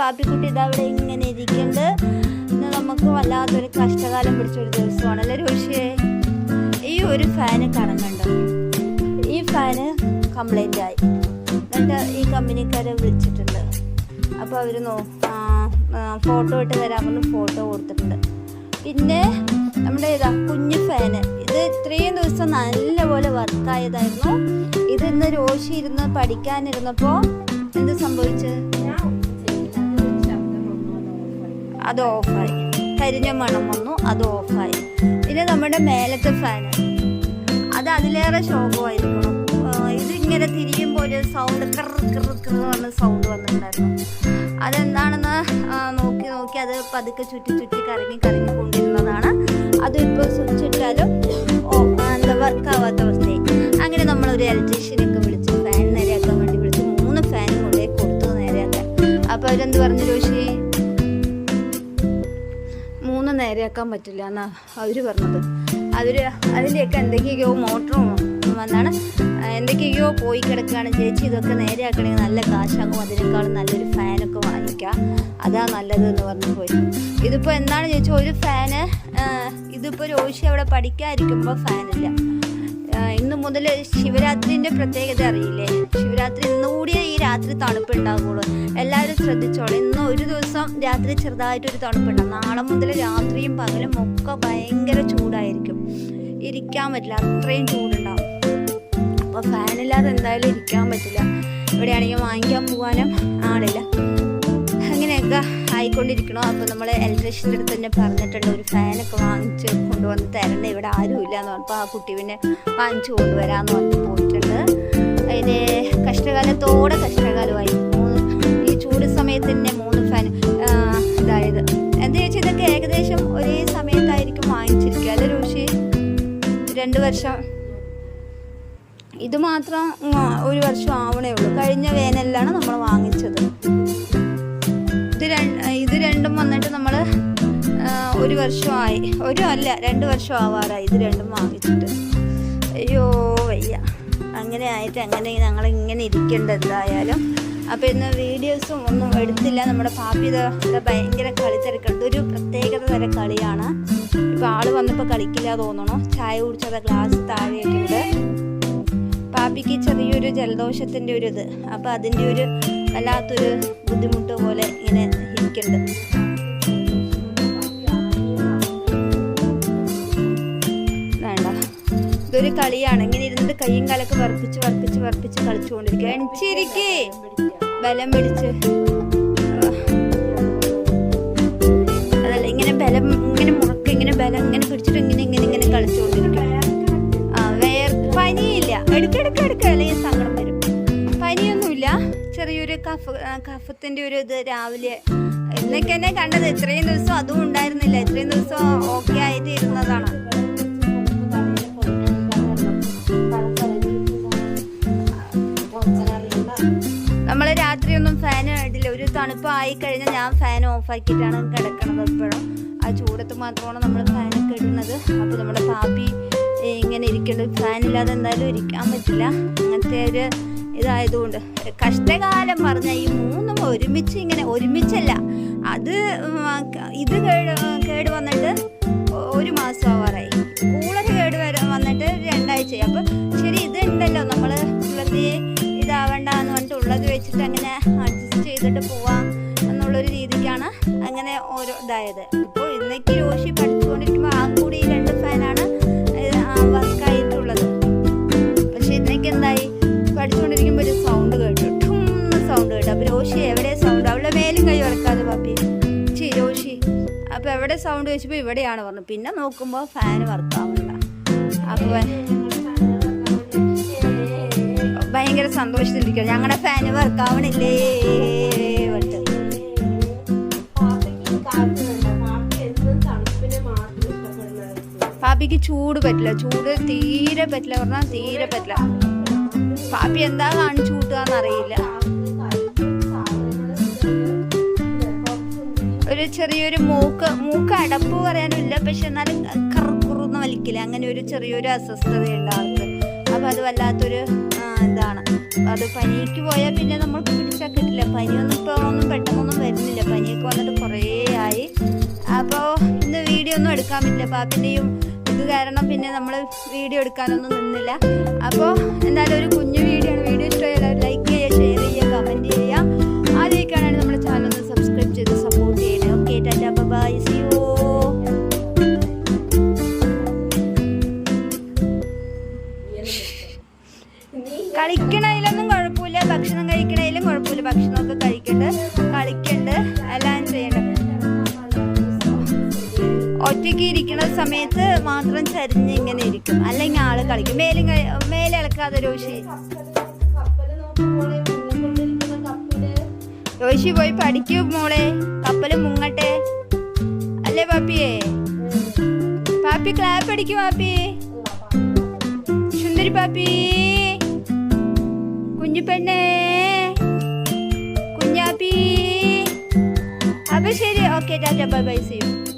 പാപ്പിക്കുട്ടി ഇതാ അവിടെ ഇങ്ങനെ ഇരിക്കുന്നത് ഇന്ന് നമുക്ക് വല്ലാത്തൊരു കഷ്ടകാലം പിടിച്ചൊരു ദിവസമാണ് അല്ലേ രോഷിയെ ഈ ഒരു ഫാന് കറങ്ങണ്ടോ ഈ ഫാന് കംപ്ലൈന്റ് ആയി. എന്നിട്ട് ഈ കമ്പനിക്കാരെ വിളിച്ചിട്ടുണ്ട്. അപ്പോൾ അവർ നോ ഫോട്ടോ ഇട്ട് തരാമെന്ന് ഫോട്ടോ കൊടുത്തിട്ടുണ്ട്. പിന്നെ നമ്മുടെ ഇതാ കുഞ്ഞു ഫാന് ഇത് ഇത്രയും ദിവസം നല്ലപോലെ വർക്കായതായിരുന്നു ഇതിന്ന് രോഷി ഇരുന്ന് പഠിക്കാനിരുന്നപ്പോൾ എന്ത് സംഭവിച്ചത് അത് ഓഫായി. കരിഞ്ഞ മണം വന്നു അത് ഓഫായി. പിന്നെ നമ്മുടെ മേലത്തെ ഫാൻ അത് അതിലേറെ ശോകമായിരിക്കണം ഇത് ഇതിങ്ങനെ തിരിയുമ്പോൾ ഒരു സൗണ്ട് കറ കറ കറ പറഞ്ഞ സൗണ്ട് വന്നിട്ടുണ്ടായിരുന്നു. അതെന്താണെന്ന് നോക്കി നോക്കി അത് പതുക്കെ ചുറ്റി ചുറ്റി കറങ്ങി കറങ്ങി കൊണ്ടിരുന്നതാണ്. അത് ഇപ്പോൾ സ്വിച്ച് ഇട്ടാലും എന്താ വർക്കാവാത്ത അവസ്ഥയായി. അങ്ങനെ നമ്മളൊരു ഇലക്ട്രീഷ്യനൊക്കെ വിളിച്ച് ഫാൻ നേരെയാക്കാൻ വേണ്ടി വിളിച്ച് മൂന്ന് ഫാൻ കൊണ്ടുപോയി കൊടുത്തു നേരെയാക്കാൻ. അപ്പോൾ അവരെന്ത് പറഞ്ഞു രോഷി നേരെയാക്കാൻ പറ്റില്ല എന്നാണ് അവർ പറഞ്ഞത്. അവർ അതിന്റെയൊക്കെ എന്തൊക്കെയോ മോട്ടറും വന്നാണ്. എന്തൊക്കെയോ പോയി കിടക്കുകയാണ് ചേച്ചി ഇതൊക്കെ നേരെയാക്കണമെങ്കിൽ നല്ല കാശാകും അതിനേക്കാളും നല്ലൊരു ഫാനൊക്കെ വാങ്ങിക്കാം. അതാ നല്ലത് എന്ന് പറഞ്ഞു പോയി. ഇതിപ്പോൾ എന്താണ് ചേച്ചി? ഒരു ഫാന് ഇതിപ്പോൾ രോഷി അവിടെ പഠിക്കാതിരിക്കുമ്പോൾ ഫാനില്ല. ഇന്ന് മുതൽ ശിവരാത്രിന്റെ പ്രത്യേകത അറിയില്ലേ? ശിവരാത്രി ഇന്ന് കൂടിയേ ഈ രാത്രി തണുപ്പ് ഉണ്ടാകുള്ളൂ എല്ലാവരും ശ്രദ്ധിച്ചോളൂ. ഇന്ന് ഒരു ദിവസം രാത്രി ചെറുതായിട്ടൊരു തണുപ്പുണ്ടാകും നാളെ മുതൽ രാത്രിയും പകലും ഒക്കെ ഭയങ്കര ചൂടായിരിക്കും. ഇരിക്കാൻ പറ്റില്ല. അത്രയും ചൂടുണ്ടാവും. അപ്പോൾ ഫാനില്ലാതെ എന്തായാലും ഇരിക്കാൻ പറ്റില്ല. ഇവിടെയാണെങ്കിൽ വാങ്ങിക്കാൻ പോകാനും ആളില്ല. അങ്ങനെയൊക്കെ ആയിക്കൊണ്ടിരിക്കണോ? അപ്പോൾ നമ്മൾ ഇലക്ട്രീഷ്യന്റെ അടുത്ത് തന്നെ പറഞ്ഞിട്ടുണ്ട്. ഒരു ഫാനൊക്കെ വാങ്ങിച്ച് കൊണ്ടുവന്ന് തരണ്ട. ഇവിടെ ആരും ഇല്ല എന്ന് പറഞ്ഞപ്പോൾ ആ കുട്ടി പിന്നെ വാങ്ങിച്ചു കൊണ്ടുവരാമെന്ന് പറഞ്ഞ് പോയിട്ടുണ്ട്. അതിന് കഷ്ടകാലത്തോടെ കഷ്ടകാലമായി. ഈ ചൂട് സമയത്ത് തന്നെ മൂന്ന് ഫാൻ ഇതായത് എന്താ ചോദിച്ചാൽ ഇതൊക്കെ ഏകദേശം ഒരേ സമയത്തായിരിക്കും വാങ്ങിച്ചിരിക്കുക? അല്ല രോഷി? രണ്ട് വർഷം. ഇത് മാത്രം ഒരു വർഷം ആവണേ ഉള്ളൂ. കഴിഞ്ഞ വേനലിലാണ് നമ്മൾ വാങ്ങിച്ചത്. ഇത് രണ്ട് വന്നിട്ട് നമ്മൾ ഒരു വർഷമായി. ഒരു അല്ല രണ്ട് വർഷം ആവാറായി ഇത് രണ്ടും വാങ്ങിച്ചിട്ട്. അയ്യോ വയ്യ. അങ്ങനെ ആയിട്ട് അങ്ങനെ ഞങ്ങൾ ഇങ്ങനെ ഇരിക്കേണ്ട എന്തായാലും. അപ്പോൾ ഇന്ന് വീഡിയോസും ഒന്നും എടുത്തില്ല. നമ്മുടെ പാപ്പി ഇത് ഭയങ്കര കളി തിരക്കുണ്ട് ഒരു പ്രത്യേകത തരം കളിയാണ്. ഇപ്പോൾ ആൾ വന്നപ്പോൾ കളിക്കില്ല തോന്നണു. ചായ കുടിച്ചത് ഗ്ലാസ് താഴെയിട്ടുണ്ട്. പാപ്പിക്ക് ചെറിയൊരു ജലദോഷത്തിന്റെ ഒരു ഇത്. അപ്പോൾ അതിന്റെ ഒരു വല്ലാത്തൊരു ബുദ്ധിമുട്ട് പോലെ ഇങ്ങനെ ഇരിക്കുന്നുണ്ട് ഇതൊരു കളിയാണ്. ഇങ്ങനെ ഇരുന്നിട്ട് കയ്യും കാലൊക്കെ വർപ്പിച്ച് വർപ്പിച്ച് വർപ്പിച്ച് കളിച്ചുകൊണ്ടിരിക്കുക. എണിച്ചിരിക്കേ ബലം പിടിച്ച്. അതല്ല ഇങ്ങനെ ബലം ഇങ്ങനെ മുറക്ക് ഇങ്ങനെ ബലം ഇങ്ങനെ പിടിച്ചിട്ട് ഇങ്ങനെ ഇങ്ങനെ ഇങ്ങനെ കളിച്ചുകൊണ്ടിരിക്കുക. ആ വേർ പനിയില്ല. എടുക്കെടുക്ക എടുക്ക അല്ലെങ്കിൽ സങ്കടം വരും. പനിയൊന്നുമില്ല. ചെറിയൊരു കഫ കഫത്തിന്റെ ഒരു ഇത് രാവിലെ. ഇന്നൊക്കെ എന്നെ കണ്ടത്. ഇത്രയും ദിവസം അതും ഉണ്ടായിരുന്നില്ല. ഇത്രയും ദിവസം ഓക്കെ ആയിട്ട് ഇരുന്നതാണ്. തണുപ്പ് ആയി കഴിഞ്ഞാൽ ഞാൻ ഫാൻ ഓഫാക്കിയിട്ടാണ് കിടക്കണത് എപ്പോഴും. ആ ചൂടത്ത് മാത്രമാണ് നമ്മൾ ഫാനൊക്കെ ഇടുന്നത്. അപ്പോൾ നമ്മുടെ പാപ്പി ഇങ്ങനെ ഇങ്ങനെ ഫാൻ ഇല്ലാതെ എന്തായാലും ഇരിക്കാൻ പറ്റില്ല. അങ്ങനത്തെ ഒരു ഇതായതുകൊണ്ട്. കഷ്ടകാലം പറഞ്ഞാൽ ഈ മൂന്നും ഒരുമിച്ച് ഇങ്ങനെ ഒരുമിച്ചല്ല. അത് ഇത് ചെയ്തിട്ട് പോവാം എന്നുള്ളൊരു രീതിക്കാണ് അങ്ങനെ ഓരോ ഇതായത്. ഇപ്പോൾ ഇന്നേക്ക് രോഷി പഠിച്ചുകൊണ്ടിരിക്കുമ്പോൾ ആ കൂടി രണ്ട് ഫാനാണ് വർക്കായിട്ടുള്ളത് പക്ഷെ ഇന്നേക്ക് എന്തായി? പഠിച്ചുകൊണ്ടിരിക്കുമ്പോൾ ഒരു സൗണ്ട് കേട്ടു. ഠും സൗണ്ട് കേട്ടു. അപ്പോൾ രോഷി എവിടെ സൗണ്ട് അവളുടെ മേലും കൈ വറക്കാതെ പാപ്പി ചി രോഷി. അപ്പോൾ എവിടെ സൗണ്ട് വെച്ചപ്പോൾ ഇവിടെയാണ് പറഞ്ഞു പിന്നെ നോക്കുമ്പോൾ ഫാൻ വർക്കാവുന്നില്ല അപ്പോൾ ഭയങ്കര സന്തോഷത്തിലിരിക്കുക ഞങ്ങളുടെ ഫാന് വർക്കാവണില്ലേ പാപ്പിക്ക് ചൂട് പറ്റില്ല. ചൂട് തീരെ പറ്റില്ല. പറഞ്ഞാൽ തീരെ പറ്റില്ല. പാപ്പി എന്താ കാണിച്ചു കൂട്ടുകയെന്ന് അറിയില്ല. ഒരു ചെറിയൊരു മൂക്ക് മൂക്ക് അടപ്പ് പറയാനില്ല പക്ഷെ എന്നാലും കറുക്കുറുന്ന് വലിക്കില്ല? അങ്ങനെ ഒരു ചെറിയൊരു അസ്വസ്ഥതയുണ്ട് ആൾക്ക്. അപ്പൊ അത് വല്ലാത്തൊരു എന്താണ് അത് പനിക്ക് പോയാൽ പിന്നെ നമ്മൾക്ക് പിടിച്ചാൽ കിട്ടില്ല പനിയൊന്നും ഇപ്പോൾ ഒന്നും പെട്ടെന്നൊന്നും വരുന്നില്ല. പനിയൊക്കെ വന്നിട്ട് കുറേ ആയി. അപ്പോൾ ഇന്ന് വീഡിയോ ഒന്നും എടുക്കാൻ പറ്റില്ല. പാപ്പിന്റെയും ഇത് കാരണം പിന്നെ നമ്മൾ വീഡിയോ എടുക്കാനൊന്നും നിന്നില്ല. അപ്പോൾ എന്തായാലും ഒരു കുഞ്ഞു വീഡിയോ ആണ്. വീഡിയോ ഇഷ്ടമായ ഒറ്റയ്ക്ക് ഇരിക്കുന്ന സമയത്ത് മാത്രം ചരിഞ്ഞ് ഇങ്ങനെ ഇരിക്കും. അല്ലെങ്കിൽ ആൾ കളിക്കും. മേലും കഴി- മേലെ ഇളക്കാതെ രോഷി. രോഷി പോയി പഠിക്കൂ മോളെ. കപ്പൽ മുങ്ങട്ടെ. അല്ലേ പാപ്പിയേ? പാപ്പി ക്ലാപ്പ് അടിക്കും പാപ്പി. സുന്ദരി പാപ്പി. കുഞ്ഞു പെണ്ണേ കുഞ്ഞാപ്പി. അപ്പൊ ശരി. Okay tata. Bye bye. See you